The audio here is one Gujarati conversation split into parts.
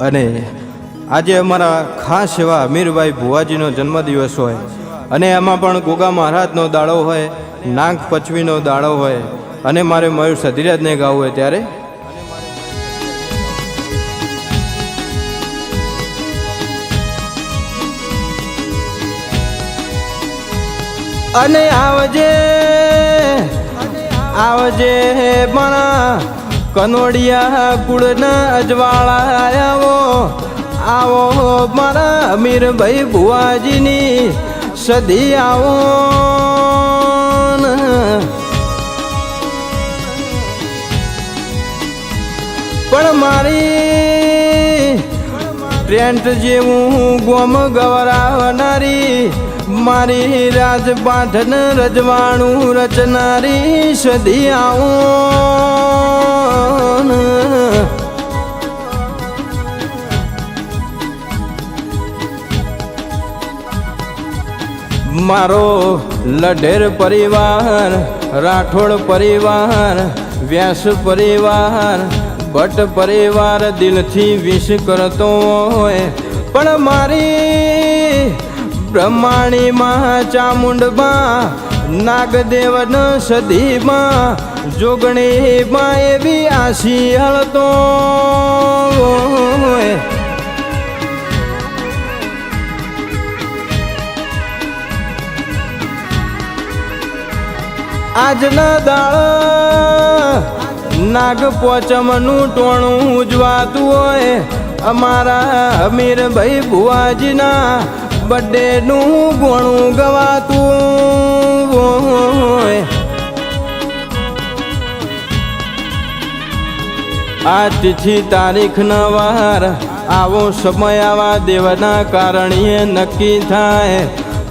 અને આજે અમારા ખાસ એવા અમીરભાઈ ભુવાજીનો જન્મદિવસ હોય અને એમાં પણ ગોગા મહારાજનો દાડો હોય, નાગ પચવીનો દાડો હોય અને મારે મયુર સધીરાજને ગાવું હોય ત્યારે. અને આવજે આવજે મારા કનોડિયા કુળના અજવાળા આવો. આવો મારા અમીરભાઈ ભુવાજીની સદી આવો પણ મારી ટ્રેન્ટ જેવું ગોમ ગવરાવનારી, મારી રાજપાઠન રજવાણું રચનારી સદી આવું. મારો લઢેર પરિવાર, રાઠોડ પરિવાર, વ્યાસ પરિવાર, ભટ્ટ પરિવાર દિલથી વિશ કરતો હોય. પણ મારી બ્રહ્માણીમાં ચામુંડમાં, નાગદેવન સદીમાં, જોગણીમાં એવી આશી તો આજના દાળ નાગ પોચમનું ટોણું ઉજવાતું હોય. અમારા અમીરભાઈ ભુવાજીના બર્થડેનું ગોણું ગવાતું હોય. આ તિથિ તારીખ ન વાર. આવો સમય આવા દેવાના કારણીએ નક્કી થાય.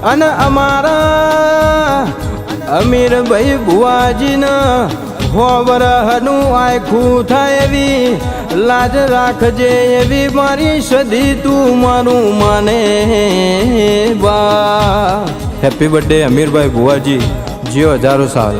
અને અમારા અમીર ભાઈ ભુવાજીના હોવરહનું આખું થાય એવી. લાજ રાખજે એવી મારી સદી તું મારું માને બા. હેપી બર્થડે અમીરભાઈ ભુવાજી જીઓ હજારો સાલ